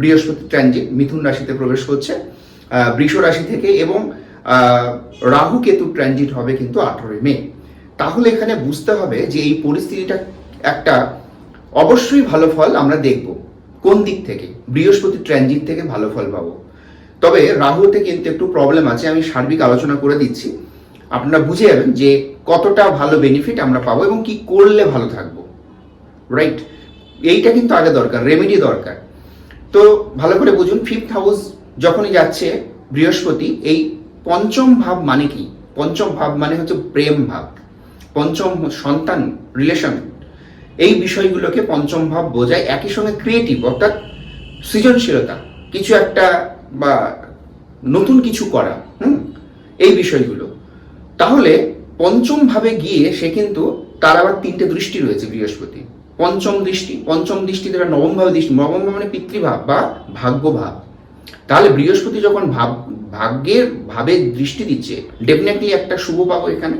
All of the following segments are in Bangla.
বৃহস্পতি ট্রানজিট মিথুন রাশিতে প্রবেশ করছে বৃষ রাশি থেকে এবং রাহু কেতু ট্রানজিট হবে কিন্তু আঠারোই মে। তাহলে এখানে বুঝতে হবে যে এই পরিস্থিতিটা একটা অবশ্যই ভালো ফল আমরা দেখব। কোন দিক থেকে? বৃহস্পতি ট্রানজিট থেকে ভালো ফল পাবো। তবে রাহুতে কিন্তু একটু প্রবলেম আছে, আমি সার্বিক আলোচনা করে দিচ্ছি। আপনারা বুঝে যাবেন যে কতটা ভালো বেনিফিট আমরা পাবো এবং কি করলে ভালো থাকব। রাইট এইটা কিন্তু আগে দরকার রেমেডি দরকার। তো ভালো করে বুঝুন ফিফথ হাউস যখনই যাচ্ছে, বৃহস্পতি, এই পঞ্চম ভাব মানে কি? পঞ্চম ভাব মানে হচ্ছে প্রেম ভাব। পঞ্চম সন্তান রিলেশন এই বিষয়গুলোকে পঞ্চম ভাব বোঝায়। একই সঙ্গে ক্রিয়েটিভ অর্থাৎ সৃজনশীলতা, কিছু একটা বা নতুন কিছু করা, হুম? এই বিষয়গুলো। তাহলে পঞ্চম ভাবে গিয়ে সে কিন্তু তার আবার তিনটে দৃষ্টি রয়েছে বৃহস্পতি। পঞ্চম দৃষ্টি পঞ্চম দৃষ্টি নবম ভাবে দৃষ্টি, নবম মানে পিতৃভাব বা ভাগ্য ভাব তাহলে বৃহস্পতি যখন ভাব, ভাগ্যের ভাবে দৃষ্টি দিচ্ছে ডেফিনেটলি একটা শুভ পাবো এখানে।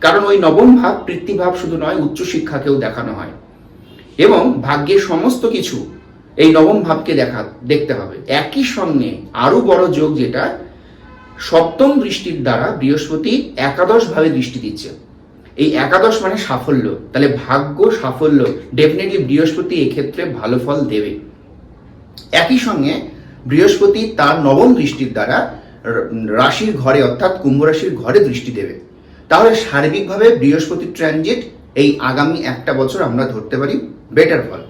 কারণ ওই নবম ভাব পিতৃভাব শুধু নয়, উচ্চশিক্ষাকেও দেখানো হয়। এবং ভাগ্যের সমস্ত কিছু এই নবম ভাবকে দেখা, দেখতে হবে। একই সঙ্গে আরও বড় যোগ যেটা, সপ্তম দৃষ্টির দ্বারা বৃহস্পতি একাদশ ভাবে দৃষ্টি দিচ্ছে। এই একাদশ মানে সাফল্য। তাহলে ভাগ্য সাফল্য ডেফিনেটলি বৃহস্পতি এক্ষেত্রে ভালো ফল দেবে। একই সঙ্গে বৃহস্পতি তার নবম দৃষ্টির দ্বারা রাশির ঘরে অর্থাৎ কুম্ভ রাশির ঘরে দৃষ্টি দেবে। তাহলে সার্বিকভাবে বৃহস্পতি ট্রানজিট এই আগামী একটা বছর আমরা ধরতে পারি বেটার ফল।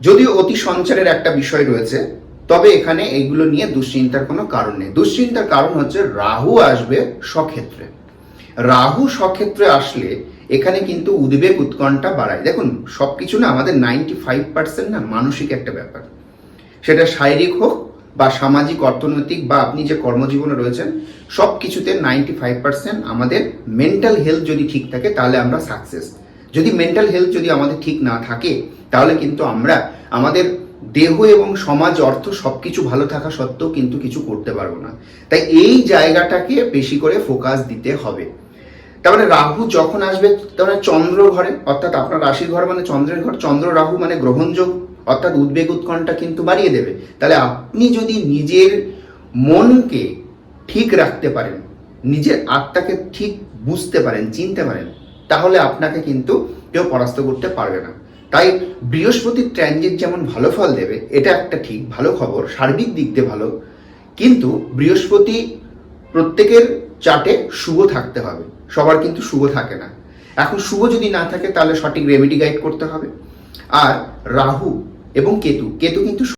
যদিও অতি সঞ্চারের একটা বিষয় রয়েছে, তবে এখানে এইগুলো নিয়ে দুশ্চিন্তার কোনো কারণ নেই। দুশ্চিন্তার কারণ হচ্ছে রাহু আসবে স্বক্ষেত্রে। রাহু সক্ষেত্রে আসলে এখানে কিন্তু উদ্বেগ উৎকণ্ঠা বাড়ায়। দেখুন সব কিছু না আমাদের নাইনটি ফাইভ পার্সেন্ট না মানসিক একটা ব্যাপার। সেটা শারীরিক হোক বা সামাজিক, অর্থনৈতিক বা আপনি যে কর্মজীবনে রয়েছেন সব কিছুতে নাইনটি ফাইভ পার্সেন্ট আমাদের মেন্টাল হেলথ যদি ঠিক থাকে, তাহলে আমরা সাকসেস যদি মেন্টাল হেলথ যদি আমাদের ঠিক না থাকে, তাহলে কিন্তু আমরা আমাদের দেহ এবং সমাজ, অর্থ সব কিছু ভালো থাকা সত্ত্বেও কিন্তু কিছু করতে পারব না। তাই এই জায়গাটাকে বেশি করে ফোকাস দিতে হবে। তার মানে রাহু যখন আসবে তার মানে চন্দ্র ঘরে, অর্থাৎ আপনার রাশির ঘর মানে চন্দ্রের ঘর, চন্দ্র রাহু মানে গ্রহণযোগ অর্থাৎ উদ্বেগ উৎকণ্ঠা কিন্তু বাড়িয়ে দেবে। তাহলে আপনি যদি নিজের মনকে ঠিক রাখতে পারেন, নিজের আত্মাকে ঠিক বুঝতে পারেন, চিনতে পারেন, তাহলে আপনাকে কিন্তু কেউ পরাস্ত করতে পারবে না। তাই বৃহস্পতির ট্রানজিট যেমন ভালো ফল দেবে, এটা একটা ঠিক ভালো খবর, সার্বিক দিক দিয়ে ভালো। কিন্তু বৃহস্পতি প্রত্যেকের চার্টে শুভ থাকতে হবে। সবার কিন্তু শুভ থাকে না। এখন শুভ যদি না থাকে, তাহলে সঠিক রেমেডি গাইড করতে হবে। আর রাহু এবং কেতু কেতু কিন্তু